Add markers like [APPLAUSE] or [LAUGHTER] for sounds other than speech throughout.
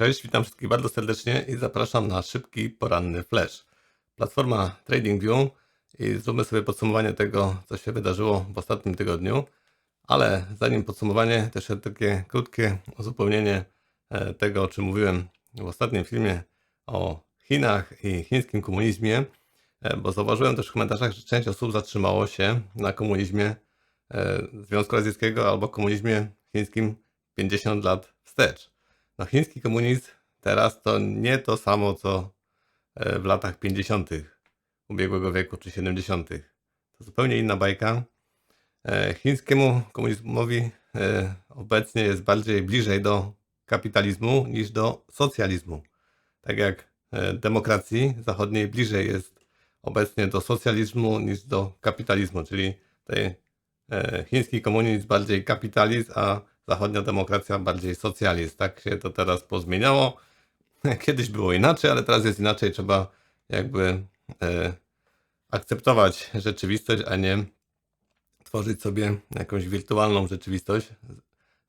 Cześć, witam wszystkich bardzo serdecznie i zapraszam na szybki poranny flash. Platforma TradingView i zróbmy sobie podsumowanie tego, co się wydarzyło w ostatnim tygodniu. Ale zanim podsumowanie, też takie krótkie uzupełnienie e, tego, o czym mówiłem w ostatnim filmie o Chinach i chińskim komunizmie, e, bo zauważyłem też w komentarzach, że część osób zatrzymało się na komunizmie e, Związku Radzieckiego albo komunizmie chińskim 50 lat wstecz. No chiński komunizm teraz to nie to samo, co e, w latach 50. ubiegłego wieku czy 70. To zupełnie inna bajka. E, Chińskiemu komunizmowi e, obecnie jest bardziej bliżej do kapitalizmu niż do socjalizmu. Tak jak demokracji zachodniej bliżej jest obecnie do socjalizmu niż do kapitalizmu, czyli e, chiński komunizm bardziej kapitalizm, a zachodnia demokracja bardziej socjalizm. Tak się to teraz pozmieniało. [LAUGHS] Kiedyś było inaczej, ale teraz jest inaczej. Trzeba jakby e, akceptować rzeczywistość, a nie tworzyć sobie jakąś wirtualną rzeczywistość,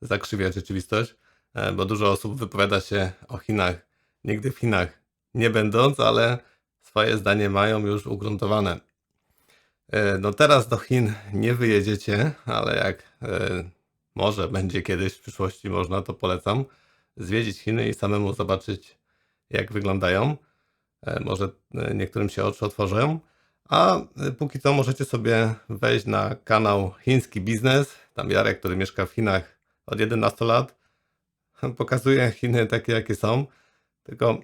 zakrzywiać rzeczywistość, e, bo dużo osób wypowiada się o Chinach, nigdy w Chinach nie będąc, ale swoje zdanie mają już ugruntowane. E, No teraz do Chin nie wyjedziecie, ale jak e, może będzie kiedyś w przyszłości można, to polecam zwiedzić Chiny i samemu zobaczyć jak wyglądają. E, Może e, niektórym się oczy otworzą. A e, póki co możecie sobie wejść na kanał Chiński Biznes. Tam Jarek, który mieszka w Chinach od 11 lat, [LAUGHS] pokazuje Chiny takie, jakie są. Tylko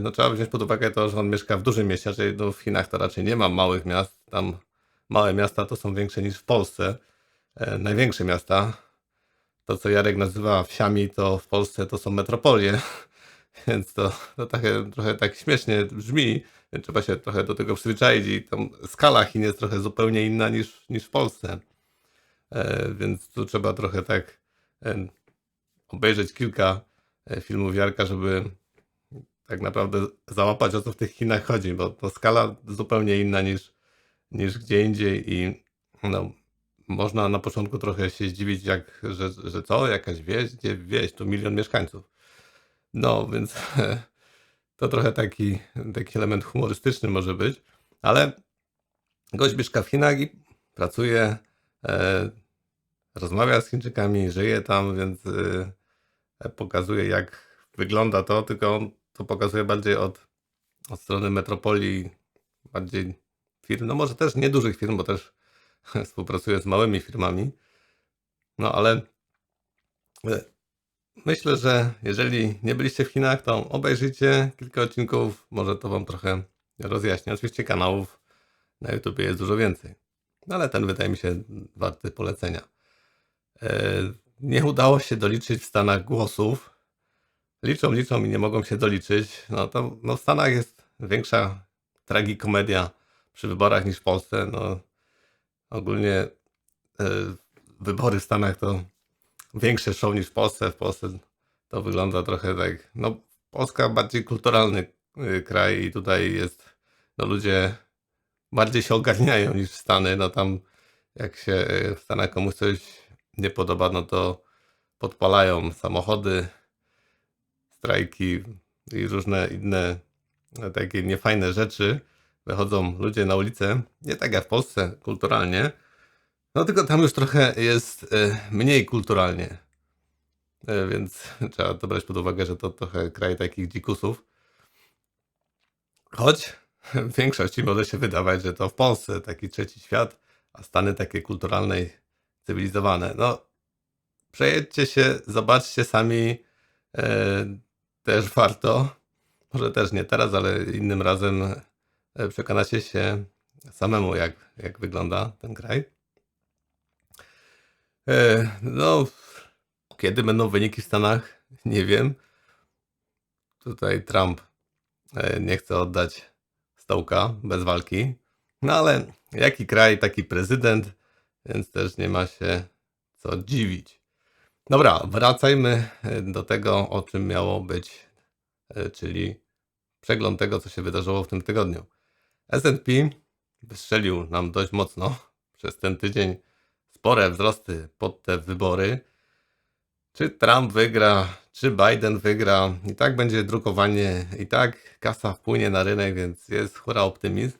no, trzeba wziąć pod uwagę to, że on mieszka w dużym mieście, czyli no, w Chinach to raczej nie ma małych miast. Tam małe miasta to są większe niż w Polsce. E, największe miasta, to co Jarek nazywa wsiami, to w Polsce to są metropolie. [LAUGHS] Więc to, to trochę, trochę tak śmiesznie brzmi, trzeba się trochę do tego przyzwyczaić i tam skala Chin jest trochę zupełnie inna niż, niż w Polsce. E, więc tu trzeba trochę tak e, obejrzeć kilka filmów Jarka, żeby tak naprawdę załapać o co w tych Chinach chodzi, bo to skala zupełnie inna niż, niż gdzie indziej i no, można na początku trochę się zdziwić, jak, że, że co, jakaś wieś, gdzie wieś, tu milion mieszkańców. No, więc [LAUGHS] to trochę taki, taki element humorystyczny może być, ale gość mieszka w Chinach i pracuje, e, rozmawia z Chińczykami, żyje tam, więc e, pokazuje jak wygląda to, tylko on to pokazuje bardziej od, od strony metropolii, bardziej firm, no może też nie dużych firm, bo też [LAUGHS] współpracuje z małymi firmami, no ale e, myślę, że jeżeli nie byliście w Chinach, to obejrzyjcie kilka odcinków, może to wam trochę rozjaśni. Oczywiście kanałów na YouTube jest dużo więcej, no ale ten wydaje mi się warty polecenia. E, Nie udało się doliczyć w Stanach głosów. Liczą, liczą i nie mogą się doliczyć. No to no w Stanach jest większa tragikomedia przy wyborach niż w Polsce. No, ogólnie e, wybory w Stanach to większe show niż w Polsce. W Polsce to wygląda trochę tak. No, Polska bardziej kulturalny y, kraj i tutaj jest. No, ludzie bardziej się ogarniają niż w Stany. No tam, jak się y, w Stanach komuś coś nie podoba, no to podpalają samochody, strajki i różne inne e, takie niefajne rzeczy. Wychodzą ludzie na ulicę, nie tak jak w Polsce kulturalnie, no tylko tam już trochę jest e, mniej kulturalnie. E, Więc [LAUGHS] trzeba to brać pod uwagę, że to trochę kraj takich dzikusów. Choć [LAUGHS] w większości może się wydawać, że to w Polsce taki trzeci świat, a Stany takie kulturalne i cywilizowane. No, przejedźcie się, zobaczcie sami. E, też warto. Może też nie teraz, ale innym razem przekonacie się samemu, jak, jak wygląda ten kraj. E, No, kiedy będą wyniki w Stanach? [LAUGHS] Nie wiem. Tutaj Trump e, nie chce oddać stołka bez walki. No ale jaki kraj, taki prezydent, więc też nie ma się co dziwić. Dobra, wracajmy e, do tego, o czym miało być, e, czyli przegląd tego, co się wydarzyło w tym tygodniu. S&P wystrzelił nam dość mocno [LAUGHS] przez ten tydzień spore wzrosty pod te wybory. Czy Trump wygra, czy Biden wygra. I tak będzie drukowanie, i tak kasa wpłynie na rynek, więc jest hura optymizm.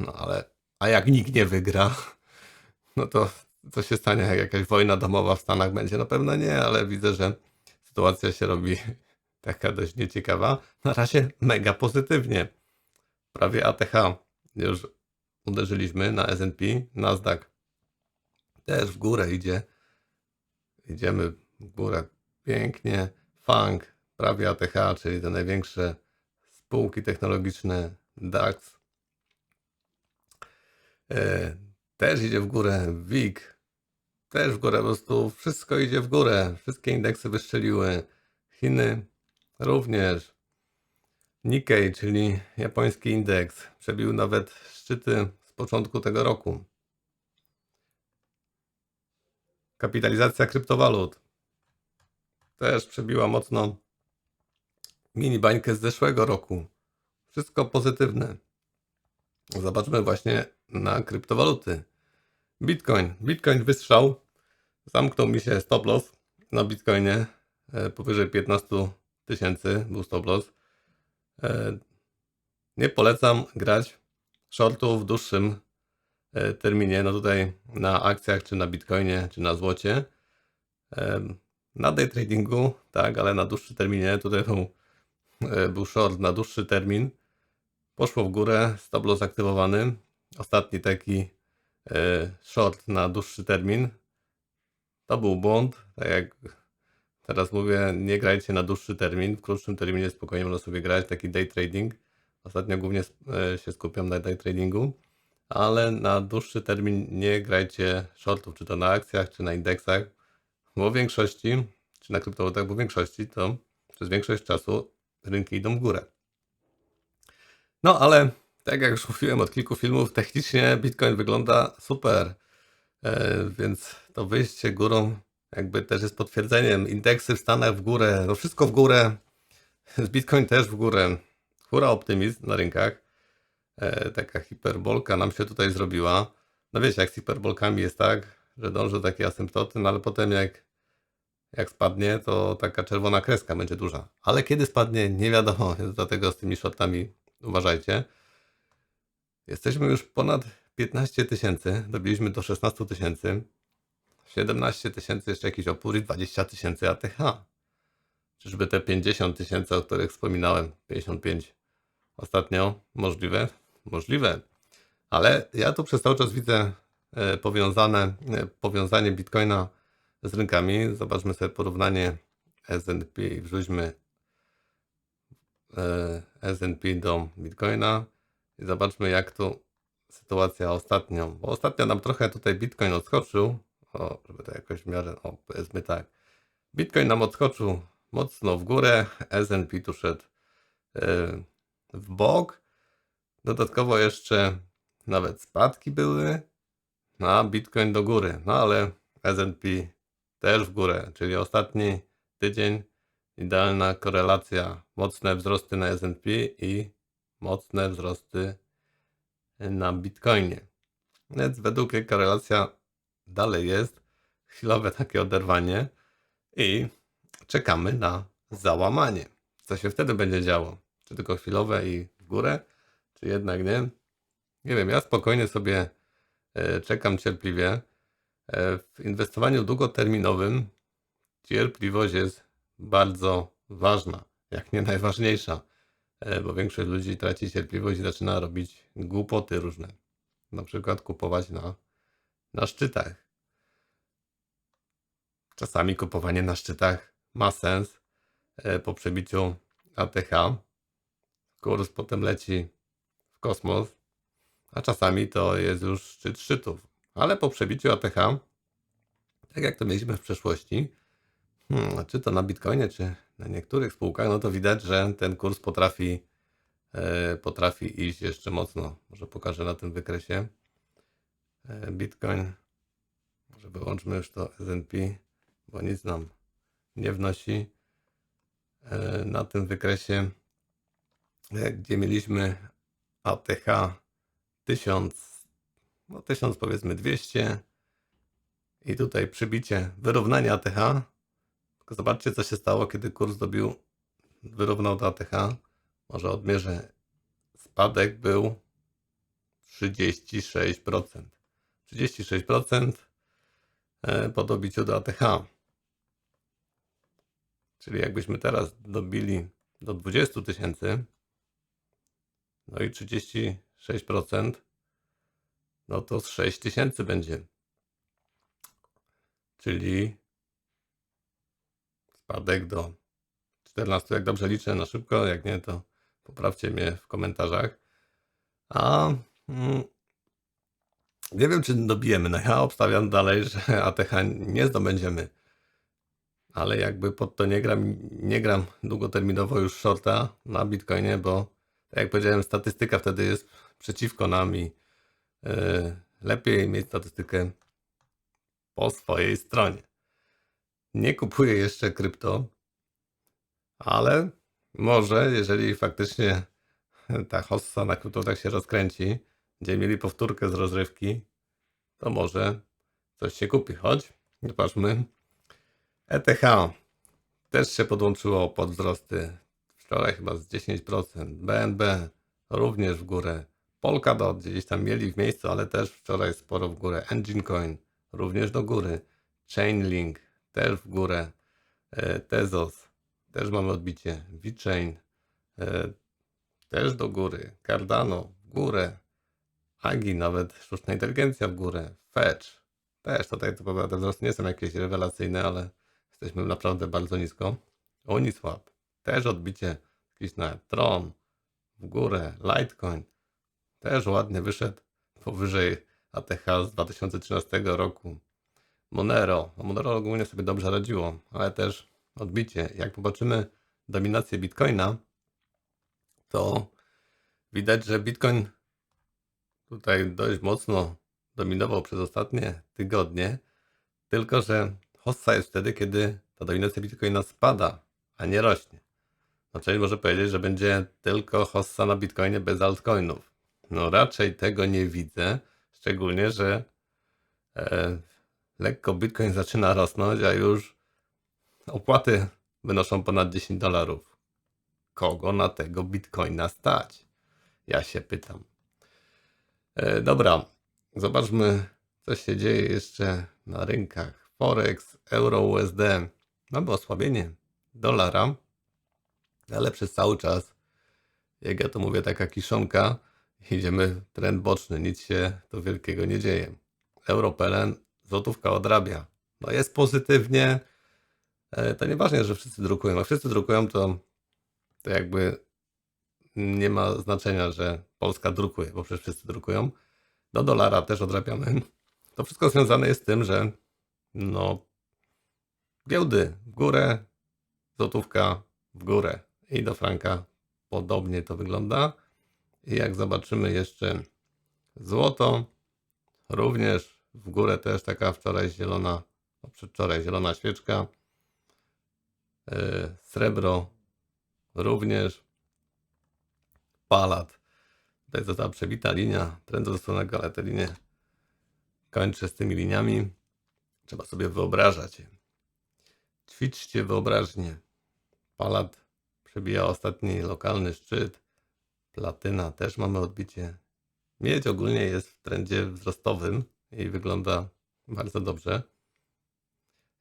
No ale, a jak nikt nie wygra, [LAUGHS] no to co się stanie, jak jakaś wojna domowa w Stanach będzie? Na pewno nie, ale widzę, że sytuacja się robi [LAUGHS] taka dość nieciekawa. Na razie mega pozytywnie. Prawie ATH już uderzyliśmy na S&P, Nasdaq też w górę idzie. Idziemy w górę pięknie. Fang, prawie ATH, czyli te największe spółki technologiczne DAX. E, też idzie w górę. WIG też w górę. Po prostu wszystko idzie w górę. Wszystkie indeksy wystrzeliły. Chiny również. Nikkei, czyli japoński indeks, przebił nawet szczyty z początku tego roku. Kapitalizacja kryptowalut też przebiła mocno mini bańkę z zeszłego roku. Wszystko pozytywne. Zobaczmy właśnie na kryptowaluty. Bitcoin. Bitcoin wystrzał. Zamknął mi się stop loss na Bitcoinie. e, Powyżej 15 tysięcy był stop loss. E, Nie polecam grać shortów w dłuższym e, terminie. No tutaj na akcjach, czy na Bitcoinie, czy na złocie. E, Na day tradingu, tak, ale na dłuższy terminie. Tutaj był, był short na dłuższy termin. Poszło w górę, stop loss aktywowany. Ostatni taki short na dłuższy termin. To był błąd. Tak jak teraz mówię, nie grajcie na dłuższy termin. W krótszym terminie spokojnie można sobie grać, taki day trading. Ostatnio głównie e, się skupiam na day tradingu, ale na dłuższy termin nie grajcie shortów, czy to na akcjach, czy na indeksach, bo w większości, czy na kryptowalutach, bo w większości to przez większość czasu rynki idą w górę. No ale tak jak już mówiłem od kilku filmów, technicznie Bitcoin wygląda super. E, więc to wyjście górą jakby też jest potwierdzeniem. Indeksy w Stanach w górę, no wszystko w górę. Z [LAUGHS] Bitcoin też w górę. Hura optymizm na rynkach. E, taka hiperbolka nam się tutaj zrobiła. No wiecie, jak z hiperbolkami jest tak, że dąży do takiej asymptoty, no ale potem jak, jak spadnie, to taka czerwona kreska będzie duża. Ale kiedy spadnie, nie wiadomo, [LAUGHS] dlatego z tymi shortami uważajcie. Jesteśmy już ponad 15 tysięcy, dobiliśmy do 16 tysięcy. 17 tysięcy jeszcze jakiś opór i 20 tysięcy ATH. Czyżby te 50 tysięcy, o których wspominałem, 55 ostatnio, możliwe? Możliwe. Ale ja tu przez cały czas widzę e, powiązane, e, powiązanie Bitcoina z rynkami. Zobaczmy sobie porównanie S&P i wrzućmy e, S&P do Bitcoina i zobaczmy jak tu sytuacja ostatnio, bo ostatnio nam trochę tutaj Bitcoin odskoczył, o, żeby to jakoś w miarę, o powiedzmy tak, Bitcoin nam odskoczył mocno w górę, S&P tu szedł e, w bok, dodatkowo jeszcze nawet spadki były, a Bitcoin do góry, no ale S&P też w górę, czyli ostatni tydzień. Idealna korelacja, mocne wzrosty na S&P i mocne wzrosty na Bitcoinie. Więc według mnie korelacja dalej jest, chwilowe takie oderwanie i czekamy na załamanie. Co się wtedy będzie działo? Czy tylko chwilowe i w górę, czy jednak nie? Nie wiem, ja spokojnie sobie e, czekam cierpliwie. E, W inwestowaniu długoterminowym cierpliwość jest bardzo ważna, jak nie najważniejsza, e, bo większość ludzi traci cierpliwość i zaczyna robić głupoty różne. Na przykład kupować na, na szczytach. Czasami kupowanie na szczytach ma sens e, po przebiciu ATH. Kurs potem leci w kosmos, a czasami to jest już szczyt szczytów. Ale po przebiciu ATH, tak jak to mieliśmy w przeszłości, hmm, czy to na Bitcoinie, czy na niektórych spółkach, no to widać, że ten kurs potrafi, e, potrafi iść jeszcze mocno. Może pokażę na tym wykresie. E, Bitcoin, może wyłączmy już to S&P, bo nic nam nie wnosi. E, Na tym wykresie, e, gdzie mieliśmy ATH 1000, no 1000 powiedzmy 200 i tutaj przybicie wyrównania ATH, Tylko zobaczcie, co się stało, kiedy kurs dobił, wyrównał do ATH. Może odmierzę. Spadek był 36%. 36% e, po dobiciu do ATH. Czyli jakbyśmy teraz dobili do 20 tysięcy, no i 36%, no to z 6 tysięcy będzie. Czyli spadek do 14, jak dobrze liczę na szybko, jak nie, to poprawcie mnie w komentarzach. A mm, nie wiem, czy dobijemy. No ja obstawiam dalej, że ATH nie zdobędziemy. Ale jakby pod to nie gram, nie gram długoterminowo już shorta na Bitcoinie, bo tak jak powiedziałem, statystyka wtedy jest przeciwko nam i yy, lepiej mieć statystykę po swojej stronie. Nie kupuję jeszcze krypto, ale może, jeżeli faktycznie ta hossa na krypto tak się rozkręci, gdzie mieli powtórkę z rozrywki, to może coś się kupi. Choć, zobaczmy, ETH też się podłączyło pod wzrosty. Wczoraj chyba z 10%. BNB również w górę. Polkadot gdzieś tam mieli w miejscu, ale też wczoraj sporo w górę. Engine Coin również do góry. Chainlink też w górę. E, Tezos też mamy odbicie. VeChain e, też do góry. Cardano w górę. Agi nawet sztuczna inteligencja w górę. Fetch też tutaj to prawda, te wzrosty nie są jakieś rewelacyjne, ale jesteśmy naprawdę bardzo nisko. Uniswap też odbicie jakieś na Tron w górę. Litecoin też ładnie wyszedł powyżej ATH z 2013 roku. Monero. No Monero ogólnie sobie dobrze radziło, ale też odbicie. Jak popatrzymy dominację Bitcoina, to widać, że Bitcoin tutaj dość mocno dominował przez ostatnie tygodnie, tylko że hossa jest wtedy, kiedy ta dominacja Bitcoina spada, a nie rośnie. No część może powiedzieć, że będzie tylko hossa na Bitcoinie bez altcoinów. No raczej tego nie widzę, szczególnie, że e, lekko Bitcoin zaczyna rosnąć, a już opłaty wynoszą ponad 10 dolarów. Kogo na tego Bitcoina stać? Ja się pytam. E, dobra, zobaczmy, co się dzieje jeszcze na rynkach. Forex, euro, USD. Mamy osłabienie dolara, ale przez cały czas, jak ja to mówię, taka kiszonka, idziemy trend boczny, nic się tu wielkiego nie dzieje. Europelen, złotówka odrabia. No jest pozytywnie, e, to nieważne, że wszyscy drukują. Jak wszyscy drukują, to, to jakby nie ma znaczenia, że Polska drukuje, bo przecież wszyscy drukują. Do dolara też odrabiamy. To wszystko związane jest z tym, że no giełdy w górę, złotówka w górę i do franka podobnie to wygląda. I jak zobaczymy jeszcze złoto, również w górę też taka wczoraj zielona, no przedwczoraj zielona świeczka. Yy, Srebro również. Palat. Tutaj została przebita linia trendu zastosowanego, ale te linie kończę z tymi liniami. Trzeba sobie wyobrażać. Ćwiczcie wyobraźnię. Palat przebija ostatni lokalny szczyt. Platyna też mamy odbicie. Miedź ogólnie jest w trendzie wzrostowym i wygląda bardzo dobrze.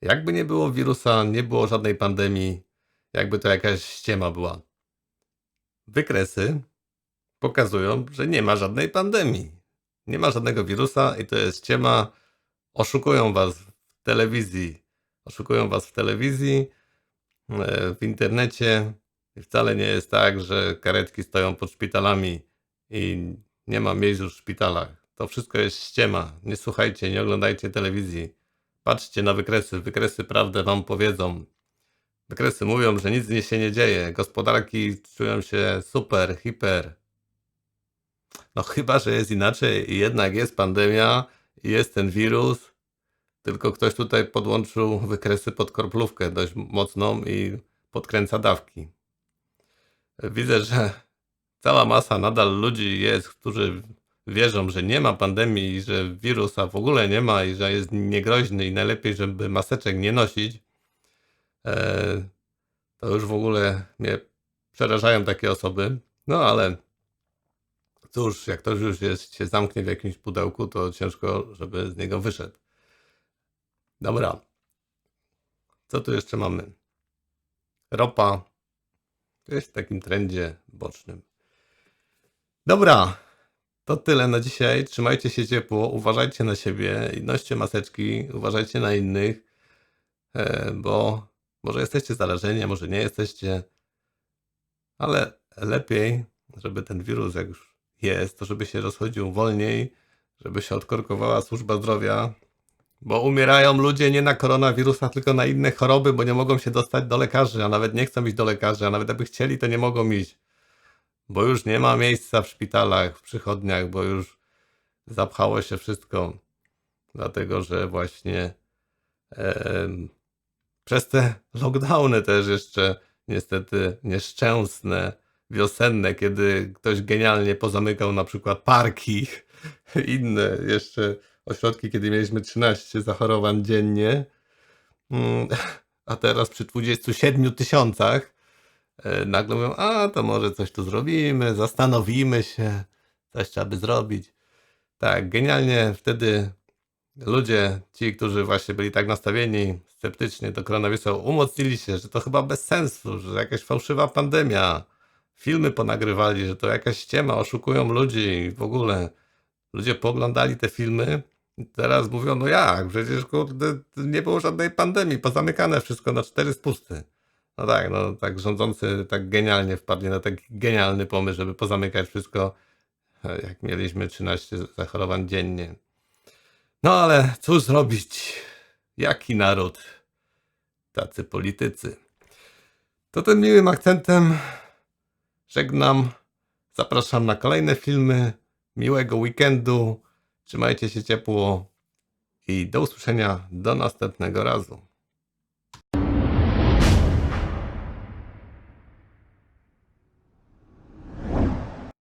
Jakby nie było wirusa, nie było żadnej pandemii, jakby to jakaś ściema była. Wykresy pokazują, że nie ma żadnej pandemii. Nie ma żadnego wirusa i to jest ściema. Oszukują was w telewizji. Oszukują was w telewizji, e, w internecie. I wcale nie jest tak, że karetki stoją pod szpitalami i nie ma miejsc w szpitalach. To wszystko jest ściema. Nie słuchajcie, nie oglądajcie telewizji. Patrzcie na wykresy. Wykresy prawdę wam powiedzą. Wykresy mówią, że nic się nie dzieje. Gospodarki czują się super, hiper. No chyba, że jest inaczej jednak jest pandemia, jest ten wirus, tylko ktoś tutaj podłączył wykresy pod korplówkę dość mocną i podkręca dawki. Widzę, że cała masa nadal ludzi jest, którzy wierzą, że nie ma pandemii i że wirusa w ogóle nie ma i że jest niegroźny i najlepiej, żeby maseczek nie nosić. e, to już w ogóle mnie przerażają takie osoby. No ale cóż, jak ktoś już jest, się zamknie w jakimś pudełku, to ciężko, żeby z niego wyszedł. Dobra. Co tu jeszcze mamy? Ropa. Jest w takim trendzie bocznym. Dobra. To tyle na dzisiaj. Trzymajcie się ciepło, uważajcie na siebie noście maseczki, uważajcie na innych, e, bo może jesteście zarażeni, a może nie jesteście, ale lepiej, żeby ten wirus, jak już jest, to żeby się rozchodził wolniej, żeby się odkorkowała służba zdrowia, bo umierają ludzie nie na koronawirusa, tylko na inne choroby, bo nie mogą się dostać do lekarzy, a nawet nie chcą iść do lekarzy, a nawet jakby chcieli, to nie mogą iść. Bo już nie ma miejsca w szpitalach, w przychodniach, bo już zapchało się wszystko. Dlatego, że właśnie em, przez te lockdowny też jeszcze niestety nieszczęsne, wiosenne, kiedy ktoś genialnie pozamykał na przykład parki, inne jeszcze ośrodki, kiedy mieliśmy 13 zachorowań dziennie, Mm, a teraz przy 27 tysiącach e, nagle mówią, a to może coś tu zrobimy, zastanowimy się, coś trzeba by zrobić. Tak, genialnie wtedy ludzie, ci, którzy właśnie byli tak nastawieni sceptycznie do koronawirusa, umocnili się, że to chyba bez sensu, że jakaś fałszywa pandemia. Filmy ponagrywali, że to jakaś ściema, oszukują ludzi w ogóle. Ludzie pooglądali te filmy i teraz mówią, no jak, przecież kurde, nie było żadnej pandemii, pozamykane wszystko na cztery spusty. No tak, no tak rządzący tak genialnie wpadli na taki genialny pomysł, żeby pozamykać wszystko, jak mieliśmy 13 zachorowań dziennie. No ale cóż zrobić? Jaki naród? Tacy politycy. To tym miłym akcentem żegnam. Zapraszam na kolejne filmy. Miłego weekendu. Trzymajcie się ciepło i do usłyszenia do następnego razu.